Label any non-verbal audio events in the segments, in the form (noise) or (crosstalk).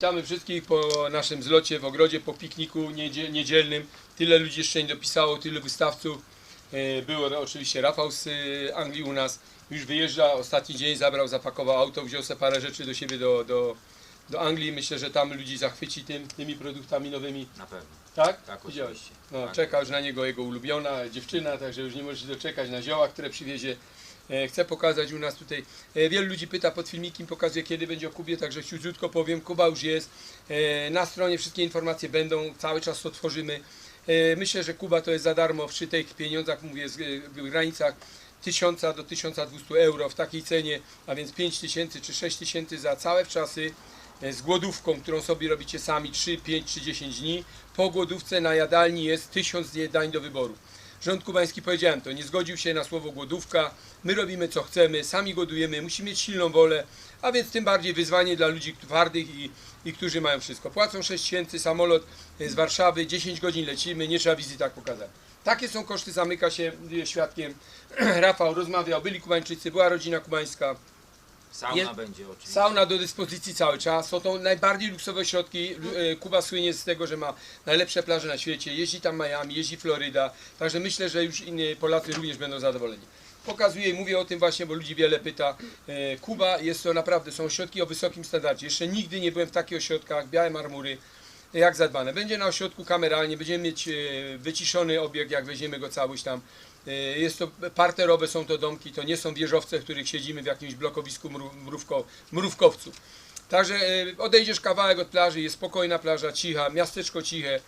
Witamy wszystkich po naszym zlocie w ogrodzie, po pikniku niedzie- niedzielnym. Tyle ludzi jeszcze nie dopisało, tyle wystawców. E, Było oczywiście Rafał z e, Anglii u nas. Już wyjeżdża, ostatni dzień zabrał, zapakował auto, wziął sobie parę rzeczy do siebie do, do, do Anglii. Myślę, że tam ludzi zachwyci tym, tymi produktami nowymi. Na pewno. Tak? Tak, oczywiście. No, Tak. czeka już na niego jego ulubiona dziewczyna, także już nie może się doczekać na zioła, które przywiezie. E, Chcę pokazać u nas tutaj. e, Wielu ludzi pyta pod filmikiem, pokazuje kiedy będzie o Kubie, także króciutko powiem. Kuba już jest. E, Na stronie wszystkie informacje będą, cały czas to tworzymy. Myślę, że Kuba to jest za darmo przy tych pieniądzach, mówię, w granicach 1000 do 1200 euro w takiej cenie, a więc 5000 czy 6000 za całe wczasy e, z głodówką, którą sobie robicie sami 3, 5 czy 10 dni. Po głodówce na jadalni jest 1000 dań do wyboru. Rząd kubański, powiedziałem to, nie zgodził się na słowo głodówka. My robimy co chcemy, sami głodujemy, musimy mieć silną wolę, a więc tym bardziej wyzwanie dla ludzi twardych i, i którzy mają wszystko. Płacą 6 tysięcy, samolot z Warszawy, 10 godzin lecimy, nie trzeba wizytach pokazać. Takie są koszty, zamyka się y, świadkiem. (clears throat) Rafał rozmawiał, byli Kubańczycy, była rodzina kubańska. Sauna Jest- będzie oczywiście. Sauna do dyspozycji cały czas. Są to najbardziej luksusowe środki. E, Kuba słynie z tego, że ma najlepsze plaże na świecie. Jeździ tam Miami, jeździ Floryda. Także myślę, że już inni Polacy również będą zadowoleni. Pokazuję i mówię o tym właśnie, bo ludzi wiele pyta. E, Kuba jest to naprawdę, są ośrodki o wysokim standardzie. Jeszcze nigdy nie byłem w takich ośrodkach, białe marmury, jak zadbane. Będzie na ośrodku kameralnie, będziemy mieć e, wyciszony obiekt, jak weźmiemy go całość tam. E, Jest to parterowe, są to domki, to nie są wieżowce, w których siedzimy w jakimś blokowisku mrów, mrówko, mrówkowców. Także e, odejdziesz kawałek od plaży, jest spokojna plaża, cicha, miasteczko ciche.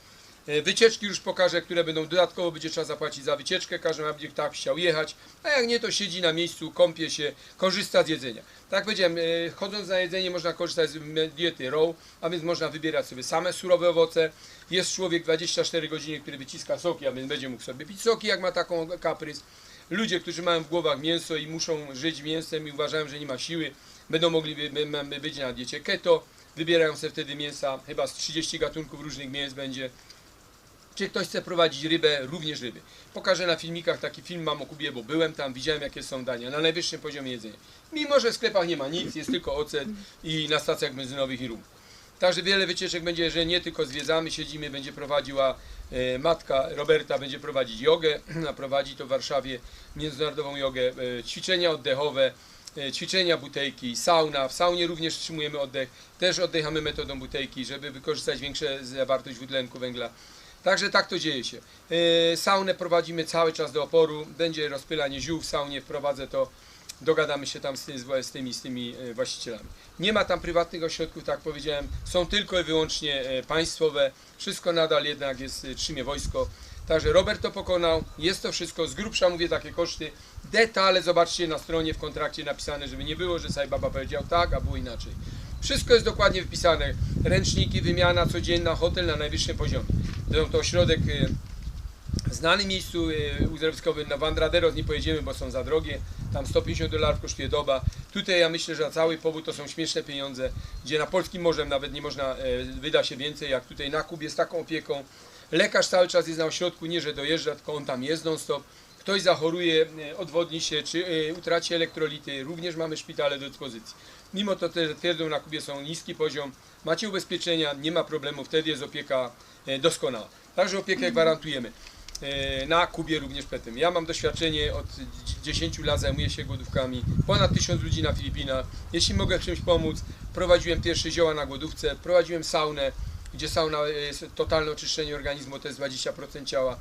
E, Wycieczki już pokażę, które będą dodatkowo, będzie trzeba zapłacić za wycieczkę, każdy ma będzie tak chciał jechać, a jak nie, to siedzi na miejscu, kąpie się, korzysta z jedzenia. Tak powiedziałem, e, chodząc na jedzenie można korzystać z diety raw, a więc można wybierać sobie same surowe owoce. Jest człowiek 24 godziny, który wyciska soki, a więc będzie mógł sobie pić soki, jak ma taką kaprys. Ludzie, którzy mają w głowach mięso i muszą żyć mięsem i uważają, że nie ma siły, będą mogli by, by, by być na diecie keto. Wybierają sobie wtedy mięsa, chyba z 30 gatunków różnych mięs będzie. Czy ktoś chce prowadzić rybę, również ryby. Pokażę na filmikach taki film mam o Kubie, bo byłem tam, widziałem jakie są dania, na najwyższym poziomie jedzenia. Mimo, że w sklepach nie ma nic, jest tylko ocet i na stacjach benzynowych i rum. Także wiele wycieczek będzie, że nie tylko zwiedzamy, siedzimy, będzie prowadziła e, matka Roberta, będzie prowadzić jogę, (clears throat) a prowadzi to w Warszawie międzynarodową jogę, e, ćwiczenia oddechowe, e, ćwiczenia butejki, sauna. W saunie również wstrzymujemy oddech, też oddychamy metodą butejki, żeby wykorzystać większą zawartość dwutlenku węgla. Także tak to dzieje się. E, Saunę prowadzimy cały czas do oporu, będzie rozpylanie ziół w saunie, wprowadzę to, dogadamy się tam z, z, tymi, z tymi e, właścicielami. Nie ma tam prywatnych ośrodków, tak powiedziałem, są tylko i wyłącznie e, państwowe, wszystko nadal jednak jest, e, trzymie wojsko. Także Robert to pokonał, jest to wszystko, z grubsza mówię takie koszty, detale zobaczcie na stronie w kontrakcie napisane, żeby nie było, że Sai Baba powiedział tak, a było inaczej. Wszystko jest dokładnie wpisane, ręczniki, wymiana codzienna, hotel na najwyższym poziomie. To, to ośrodek w znanym miejscu e, uzdrowiskowym na Vandraderos nie pojedziemy, bo są za drogie. Tam 150 dolarów kosztuje doba. Tutaj ja myślę, że na cały powód to są śmieszne pieniądze, gdzie na polskim morzem nawet nie można e, wyda się więcej, jak tutaj na Kubie z taką opieką. Lekarz cały czas jest na ośrodku, nie że dojeżdża, tylko on tam jest non stop. Ktoś zachoruje, e, odwodni się, czy e, utraci elektrolity, również mamy szpitale do dyspozycji. Mimo to te twierdzą na Kubie są niski poziom, macie ubezpieczenia, nie ma problemu, wtedy jest opieka e, doskonała. Także opiekę gwarantujemy. Na Kubie również petem. Ja mam doświadczenie od dzie- 10 lat, zajmuję się głodówkami. Ponad 1000 ludzi na Filipinach. Jeśli mogę czymś pomóc, prowadziłem pierwsze zioła na głodówce, prowadziłem saunę, gdzie sauna jest totalne oczyszczenie organizmu, to jest 20% ciała.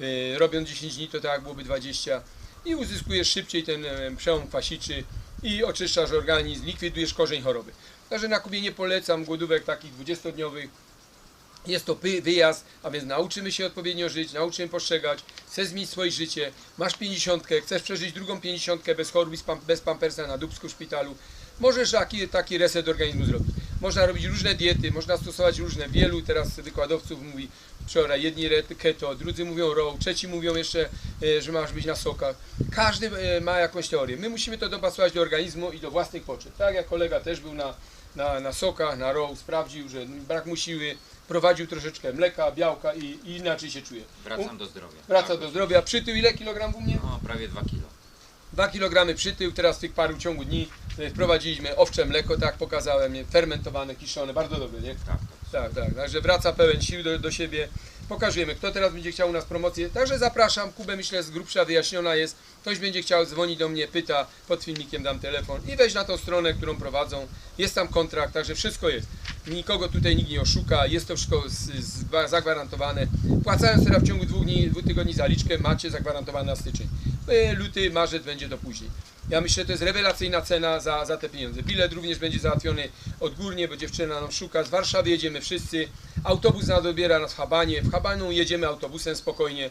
E, Robiąc 10 dni, to tak byłoby 20 i uzyskujesz szybciej ten e, przełom kwasiczy i oczyszczasz organizm, likwidujesz korzeń choroby. Także na Kubie nie polecam głodówek takich 20-dniowych. Jest to wyjazd, a więc nauczymy się odpowiednio żyć, nauczymy postrzegać, chcesz zmienić swoje życie, masz 50, chcesz przeżyć drugą 50 bez chorób bez pampersa na dubsku w szpitalu, możesz taki, taki reset organizmu zrobić. Można robić różne diety, można stosować różne, wielu teraz wykładowców mówi wczoraj, jedni keto, drudzy mówią raw, trzeci mówią jeszcze, e, że masz być na sokach. Każdy e, ma jakąś teorię. My musimy to dopasować do organizmu i do własnych potrzeb. Tak jak kolega też był na, na, na sokach, na row, sprawdził, że brak mu siły, prowadził troszeczkę mleka, białka i, i inaczej się czuje. Wracam do zdrowia. Wraca Tak, do zdrowia. Przytył ile kilogram u mnie? No, prawie 2 kilo. 2 kg przytył, teraz w tych paru ciągu dni e, wprowadziliśmy owcze mleko, tak pokazałem, nie? fermentowane, kiszone, bardzo dobre, nie? Tak, Tak, tak, także wraca pełen sił do, do siebie. Pokażemy, kto teraz będzie chciał u nas promocję. Także zapraszam, Kubę myślę z grubsza wyjaśniona jest. Ktoś będzie chciał dzwonić do mnie, pyta, pod filmikiem dam telefon i wejść na tą stronę, którą prowadzą. Jest tam kontrakt, także wszystko jest. Nikogo tutaj nikt nie oszuka, jest to wszystko z, z, zagwarantowane. Płacając teraz w ciągu dwóch, dni, dwóch tygodni zaliczkę, macie zagwarantowane na styczeń. E, Luty, marzec będzie to później. Ja myślę, że to jest rewelacyjna cena za, za te pieniądze. Bilet również będzie załatwiony odgórnie, bo dziewczyna nam szuka. Z Warszawy jedziemy wszyscy. Autobus nas odbiera nas w Habanie. W Habanu jedziemy autobusem spokojnie.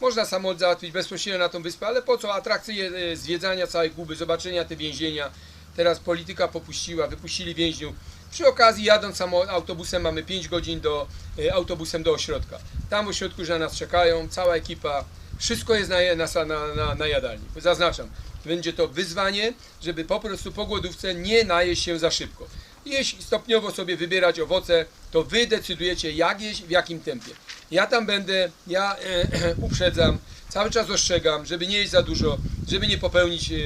Można samolot załatwić bezpośrednio na tą wyspę, ale po co? Atrakcje e, zwiedzania całej Kuby, zobaczenia te więzienia. Teraz polityka popuściła, wypuścili więźniów. Przy okazji jadąc samo autobusem mamy 5 godzin do, e, autobusem do ośrodka. Tam w ośrodku już na nas czekają, cała ekipa. Wszystko jest na, na, na, na, jadalni. Zaznaczam, będzie to wyzwanie, żeby po prostu po głodówce nie najeść się za szybko. Jeśli stopniowo sobie wybierać owoce, to wy decydujecie jak jeść, w jakim tempie. Ja tam będę, ja e, (clears throat) uprzedzam, cały czas ostrzegam, żeby nie jeść za dużo, żeby nie popełnić e,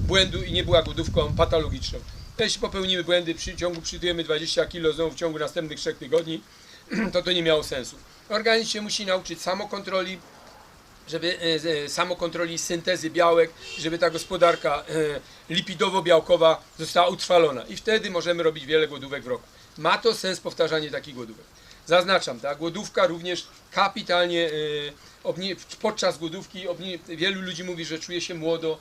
błędu i nie była głodówką patologiczną. Jeśli popełnimy błędy, przy ciągu przytyjemy 20 kg znowu w ciągu następnych 3 tygodni, (clears throat) to to nie miało sensu. Organizm się musi nauczyć samokontroli, żeby e, e, samokontroli syntezy białek, żeby ta gospodarka e, lipidowo-białkowa została utrwalona i wtedy możemy robić wiele głodówek w roku. Ma to sens powtarzanie takich głodówek. Zaznaczam, ta głodówka również kapitalnie podczas głodówki wielu ludzi mówi, że czuje się młodo,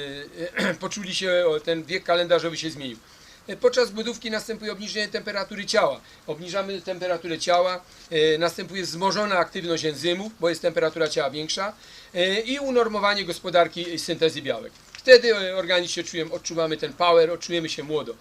(clears throat) poczuli się, ten wiek kalendarzowy się zmienił. E, Podczas głodówki następuje obniżenie temperatury ciała. Obniżamy temperaturę ciała, e, następuje wzmożona aktywność enzymów, bo jest temperatura ciała większa e, i unormowanie gospodarki syntezy białek. Wtedy organizm się czuje, odczuwamy ten power, odczujemy się młodo.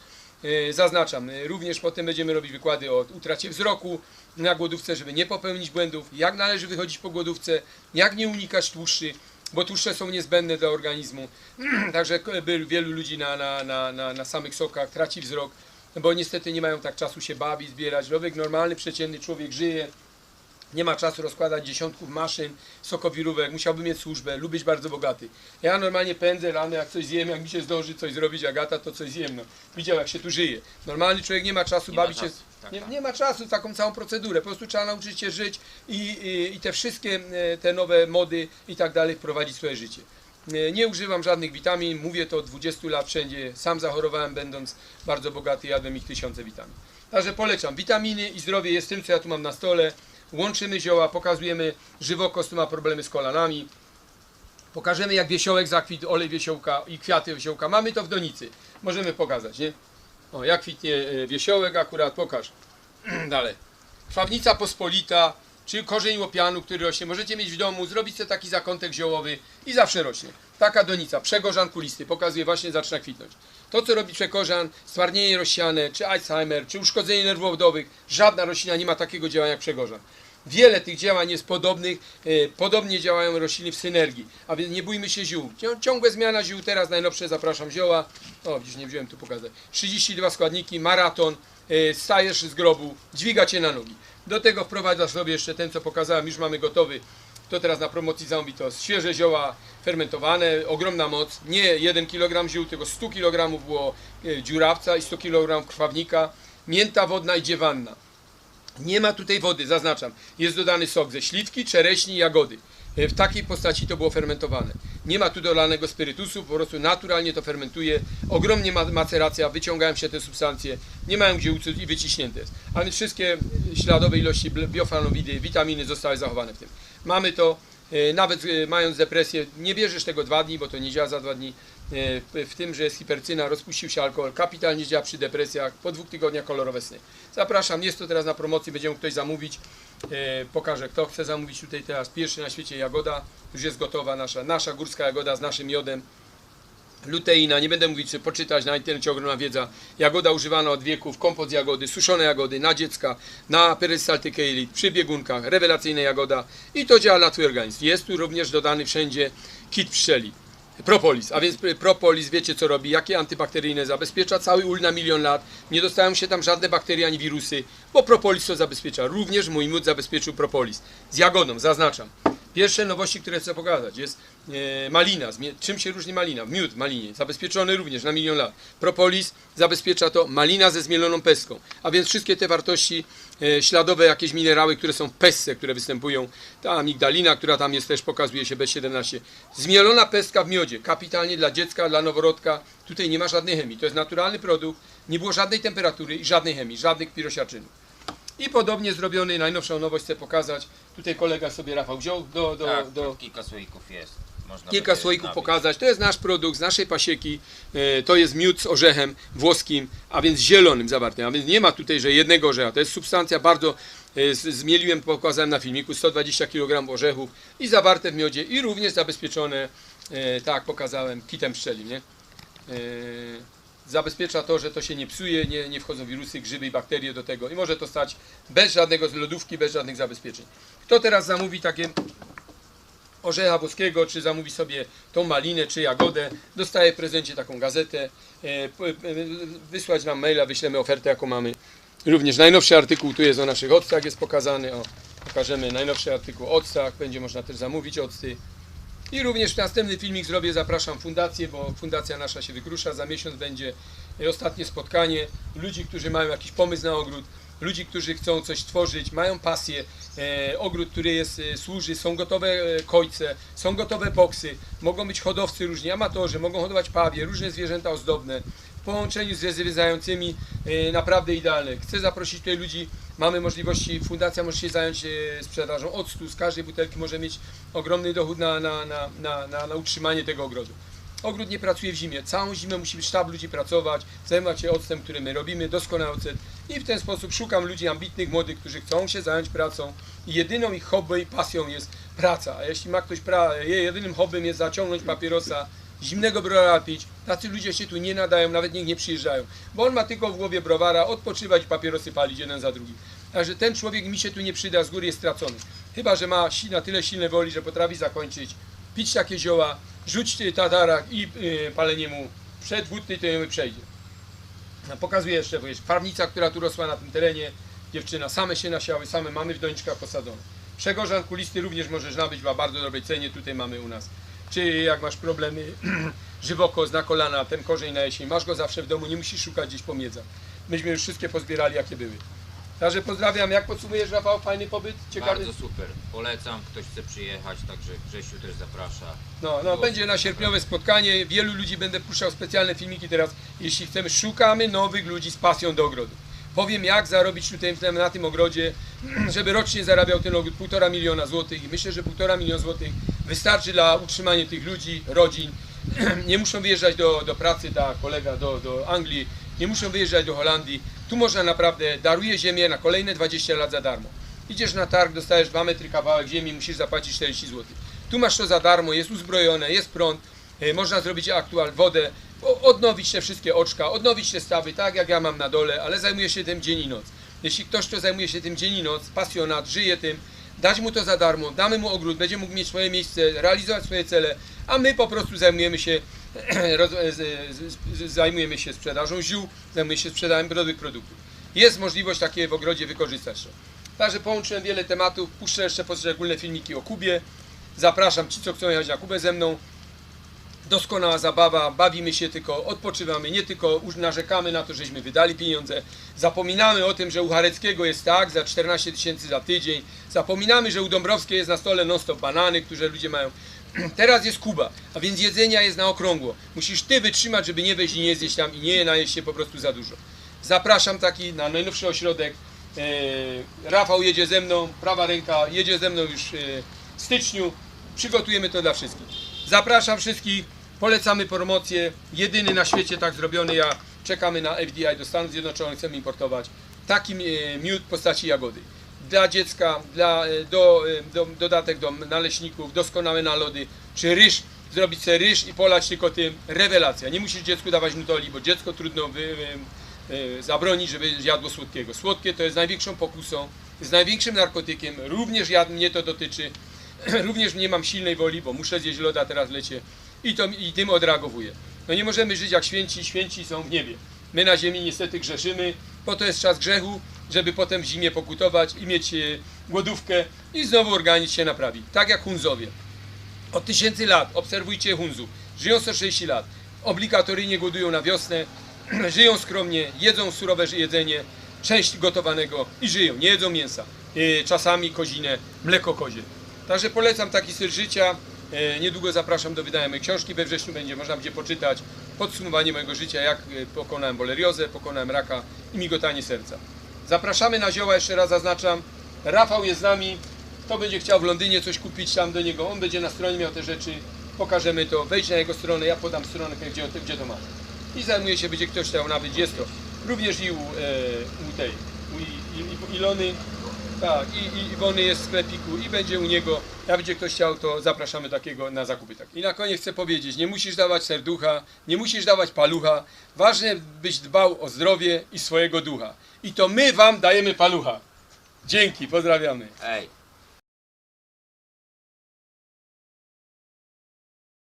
Zaznaczam, również potem będziemy robić wykłady o utracie wzroku na głodówce, żeby nie popełnić błędów, jak należy wychodzić po głodówce, jak nie unikać tłuszczy, bo tłuszcze są niezbędne dla organizmu. (clears throat) Także by- wielu ludzi na, na, na, na, na samych sokach traci wzrok, bo niestety nie mają tak czasu się bawić, zbierać. Człowiek normalny, przeciętny człowiek żyje, nie ma czasu rozkładać dziesiątków maszyn, sokowirówek, musiałby mieć służbę lub być bardzo bogaty. Ja normalnie pędzę rano, jak coś zjem, jak mi się zdąży coś zrobić, Agata, to coś zjem. No. Widział, jak się tu żyje. Normalny człowiek nie ma czasu Nie ma bawić się. czasu, tak, nie, tak. nie ma czasu, taką całą procedurę. Po prostu trzeba nauczyć się żyć i, i, i te wszystkie e, te nowe mody i tak dalej wprowadzić w swoje życie. E, Nie używam żadnych witamin, mówię to od 20 lat wszędzie. Sam zachorowałem, będąc bardzo bogaty, jadłem ich tysiące witamin. Także polecam. Witaminy i zdrowie jest tym, co ja tu mam na stole. Łączymy zioła, pokazujemy żywokos, tu ma problemy z kolanami. Pokażemy jak wiesiołek zakwit, olej wiesiołka i kwiaty wiesiołka. Mamy to w donicy. Możemy pokazać, nie? O, jak kwitnie e, wiesiołek akurat, pokaż. (clears throat) Dalej. Krwawnica pospolita, czy korzeń łopianu, który rośnie. Możecie mieć w domu, zrobić sobie taki zakątek ziołowy i zawsze rośnie. Taka donica, przegorzan kulisty, pokazuje właśnie zaczyna kwitnąć. To, co robi przekorzan, stwardnienie rozsiane, czy Alzheimer, czy uszkodzenie nerwów obwodowych, żadna roślina nie ma takiego działania jak przegorzan. Wiele tych działań jest podobnych, e, podobnie działają rośliny w synergii, a więc nie bójmy się ziół. Cią- Ciągłe zmiana ziół, teraz najnowsze zapraszam zioła. O, widzisz, nie wziąłem tu pokazać. 32 składniki, maraton, e, stajesz z grobu, dźwiga cię na nogi. Do tego wprowadzasz sobie jeszcze ten, co pokazałem, już mamy gotowy. To teraz na promocji zamówi to świeże zioła fermentowane, ogromna moc. Nie 1 kg ziół, tylko 100 kg było e, dziurawca i 100 kg krwawnika. Mięta wodna i dziewanna. Nie ma tutaj wody, zaznaczam. Jest dodany sok ze śliwki, czereśni i jagody. E, W takiej postaci to było fermentowane. Nie ma tu dolanego spirytusu, po prostu naturalnie to fermentuje. Ogromnie ma maceracja, wyciągają się te substancje, nie mają gdzie ucuć i wyciśnięte jest. A więc wszystkie śladowe ilości bioflavonowidy, witaminy zostały zachowane w tym. Mamy to, e, nawet e, mając depresję, nie bierzesz tego dwa dni, bo to nie działa za dwa dni. E, w- tym, że jest hipercyna, rozpuścił się alkohol, kapitalnie działa przy depresjach, po dwóch tygodniach kolorowe sny. Zapraszam, jest to teraz na promocji, będzie mógł ktoś zamówić. E, Pokażę, kto chce zamówić tutaj teraz pierwszy na świecie jagoda. Już jest gotowa nasza, nasza górska jagoda z naszym miodem. Luteina, nie będę mówić, czy poczytać, na internecie ogromna wiedza. Jagoda używana od wieków, kompot z jagody, suszone jagody, na dziecka, na perystaltykę jelit, przy biegunkach, rewelacyjna jagoda i to działa na twój organizm. Jest tu również dodany wszędzie kit pszczeli. Propolis, a więc propolis wiecie co robi, jakie antybakteryjne zabezpiecza cały ul na milion lat, nie dostają się tam żadne bakterie ani wirusy, bo propolis to zabezpiecza. Również mój mód zabezpieczył propolis. Z jagodą, zaznaczam. Pierwsze nowości, które chcę pokazać, jest e, malina. Czym się różni malina? Miód malinie, zabezpieczony również na milion lat. Propolis zabezpiecza to malina ze zmieloną pestką. A więc wszystkie te wartości e, śladowe, jakieś minerały, które są w które występują. Ta amigdalina, która tam jest też, pokazuje się B17. Zmielona pestka w miodzie, kapitalnie dla dziecka, dla noworodka. Tutaj nie ma żadnej chemii. To jest naturalny produkt, nie było żadnej temperatury i żadnej chemii, żadnych pirosiarczynów. I podobnie zrobiony, najnowszą nowość chcę pokazać. Tutaj kolega sobie Rafał wziął do, do, tak, do, kilka słoików jest. Można kilka słoików nabić. pokazać. To jest nasz produkt z naszej pasieki. E, To jest miód z orzechem włoskim, a więc zielonym zawartym. A więc nie ma tutaj, że jednego orzecha. To jest substancja bardzo. e, Zmieliłem, pokazałem na filmiku 120 kg orzechów i zawarte w miodzie i również zabezpieczone, e, tak pokazałem, kitem pszczelim, nie? Zabezpiecza to, że to się nie psuje, nie, nie wchodzą wirusy, grzyby i bakterie do tego i może to stać bez żadnego lodówki, bez żadnych zabezpieczeń. Kto teraz zamówi takie orzecha boskiego, czy zamówi sobie tą malinę, czy jagodę, dostaje w prezencie taką gazetę, e, wysłać nam maila, wyślemy ofertę, jaką mamy. Również najnowszy artykuł tu jest o naszych octach, jest pokazany, o, pokażemy najnowszy artykuł o octach, będzie można też zamówić octy. I również następny filmik zrobię, zapraszam fundację, bo fundacja nasza się wykrusza, za miesiąc będzie e, ostatnie spotkanie ludzi, którzy mają jakiś pomysł na ogród, ludzi, którzy chcą coś tworzyć, mają pasję, e, ogród, który jest, e, służy, są gotowe e, kojce, są gotowe boksy, mogą być hodowcy różni, amatorzy, mogą hodować pawie, różne zwierzęta ozdobne, w połączeniu z zwiedzającymi e, naprawdę idealne. Chcę zaprosić tutaj ludzi, mamy możliwości, fundacja może się zająć e, sprzedażą octu, z każdej butelki może mieć ogromny dochód na, na, na, na, na, na utrzymanie tego ogrodu. Ogród nie pracuje w zimie. Całą zimę musi sztab ludzi pracować, zajmować się octem, który my robimy, doskonały ocet. I w ten sposób szukam ludzi ambitnych, młodych, którzy chcą się zająć pracą. I jedyną ich hobby i pasją jest praca. A jeśli ma ktoś pra... jedynym hobbym jest zaciągnąć papierosa, zimnego browara pić, tacy ludzie się tu nie nadają, nawet niech nie przyjeżdżają. Bo on ma tylko w głowie browara, odpoczywać i papierosy palić jeden za drugim. Także ten człowiek mi się tu nie przyda, z góry jest stracony. Chyba, że ma na tyle silne woli, że potrafi zakończyć, pić takie zioła, rzuć tatarak i y, palenie mu przed wódny, to jemu przejdzie. Pokazuję jeszcze, bo jest farnica, która tu rosła na tym terenie. Dziewczyna, same się nasiały, same mamy w doniczkach posadzone. Przegorzan kulisty również możesz nabyć w bardzo dobrej cenie, tutaj mamy u nas. Czy jak masz problemy (clears throat) żywokos na kolana, ten korzeń na jesień, masz go zawsze w domu, nie musisz szukać gdzieś po miedzach. Myśmy już wszystkie pozbierali, jakie były. Także pozdrawiam, jak podsumujesz Rafał, fajny pobyt, ciekawy? Bardzo super. Polecam, ktoś chce przyjechać, także Grzesiu też zaprasza. No, no będzie na sierpniowe spotkanie. Wielu ludzi będę puszczał specjalne filmiki teraz. Jeśli chcemy, szukamy nowych ludzi z pasją do ogrodu. Powiem jak zarobić tutaj na tym ogrodzie, (clears throat) żeby rocznie zarabiał ten ogród półtora miliona złotych i myślę, że półtora miliona złotych wystarczy dla utrzymania tych ludzi, rodzin. (clears throat) Nie muszą wyjeżdżać do, do pracy, tak, kolega do, do Anglii, nie muszą wyjeżdżać do Holandii. Tu można naprawdę, daruje ziemię na kolejne 20 lat za darmo. Idziesz na targ, dostajesz 2 metry kawałek ziemi, musisz zapłacić 40 zł. Tu masz to za darmo, jest uzbrojone, jest prąd, e, można zrobić aktual, wodę, odnowić te wszystkie oczka, odnowić te stawy, tak jak ja mam na dole, ale zajmuje się tym dzień i noc. Jeśli ktoś, kto zajmuje się tym dzień i noc, pasjonat, żyje tym, dać mu to za darmo, damy mu ogród, będzie mógł mieć swoje miejsce, realizować swoje cele, a my po prostu zajmujemy się, (clears throat) zajmujemy się sprzedażą ziół, zajmujemy się sprzedażą nowych produktów. Jest możliwość takie w ogrodzie wykorzystać to. Także połączyłem wiele tematów, puszczę jeszcze poszczególne filmiki o Kubie. Zapraszam ci, co chcą jechać na Kubę ze mną. Doskonała zabawa, bawimy się tylko, odpoczywamy, nie tylko narzekamy na to, żeśmy wydali pieniądze. Zapominamy o tym, że u Hareckiego jest tak, za 14 tysięcy za tydzień. Zapominamy, że u Dąbrowskiej jest na stole non-stop banany, które ludzie mają. (clears throat) Teraz jest Kuba, a więc jedzenia jest na okrągło. Musisz ty wytrzymać, żeby nie wejść i nie zjeść tam i nie najeść się po prostu za dużo. Zapraszam taki na najnowszy ośrodek. E, Rafał jedzie ze mną, prawa ręka jedzie ze mną już e, w styczniu. Przygotujemy to dla wszystkich. Zapraszam wszystkich, polecamy promocję. Jedyny na świecie tak zrobiony. Ja czekamy na FDI do Stanów Zjednoczonych, chcemy importować taki e, miód w postaci jagody. Dla dziecka, dla, e, do, e, do, dodatek do naleśników, doskonałe na lody, czy ryż, zrobić sobie ryż i polać tylko tym. Rewelacja. Nie musisz dziecku dawać nutoli, bo dziecko trudno wy, wy, zabronić, żeby jadło słodkiego. Słodkie to jest największą pokusą, jest największym narkotykiem, również jad, mnie to dotyczy. (clears throat) również nie mam silnej woli, bo muszę zjeść loda, teraz lecie i, to, i tym odreagowuję. No nie możemy żyć jak święci, święci są w niebie. My na ziemi niestety grzeszymy, bo to jest czas grzechu, żeby potem w zimie pokutować i mieć e, głodówkę i znowu organizm się naprawi. Tak jak Hunzowie. Od tysięcy lat obserwujcie Hunzów. Żyją 130 lat. Obligatoryjnie głodują na wiosnę, (clears throat) żyją skromnie, jedzą surowe jedzenie, część gotowanego i żyją, nie jedzą mięsa. E, Czasami kozinę, mleko kozie. Także polecam taki styl życia. E, Niedługo zapraszam do wydania mojej książki. We wrześniu będzie można będzie poczytać podsumowanie mojego życia, jak e, pokonałem boleriozę, pokonałem raka i migotanie serca. Zapraszamy na zioła, jeszcze raz zaznaczam. Rafał jest z nami. Kto będzie chciał w Londynie coś kupić tam do niego, on będzie na stronie miał te rzeczy. Pokażemy to, wejdź na jego stronę, ja podam stronę, gdzie, gdzie to ma. I zajmuje się, będzie ktoś chciał nawet, jest to. Również i u, e, u tej, u Ilony, tak, i, i jest w sklepiku i będzie u niego. Jak będzie ktoś chciał, to zapraszamy takiego na zakupy. Tak. I na koniec chcę powiedzieć, nie musisz dawać serducha, nie musisz dawać palucha. Ważne, byś dbał o zdrowie i swojego ducha. I to my wam dajemy palucha. Dzięki, pozdrawiamy. Ej,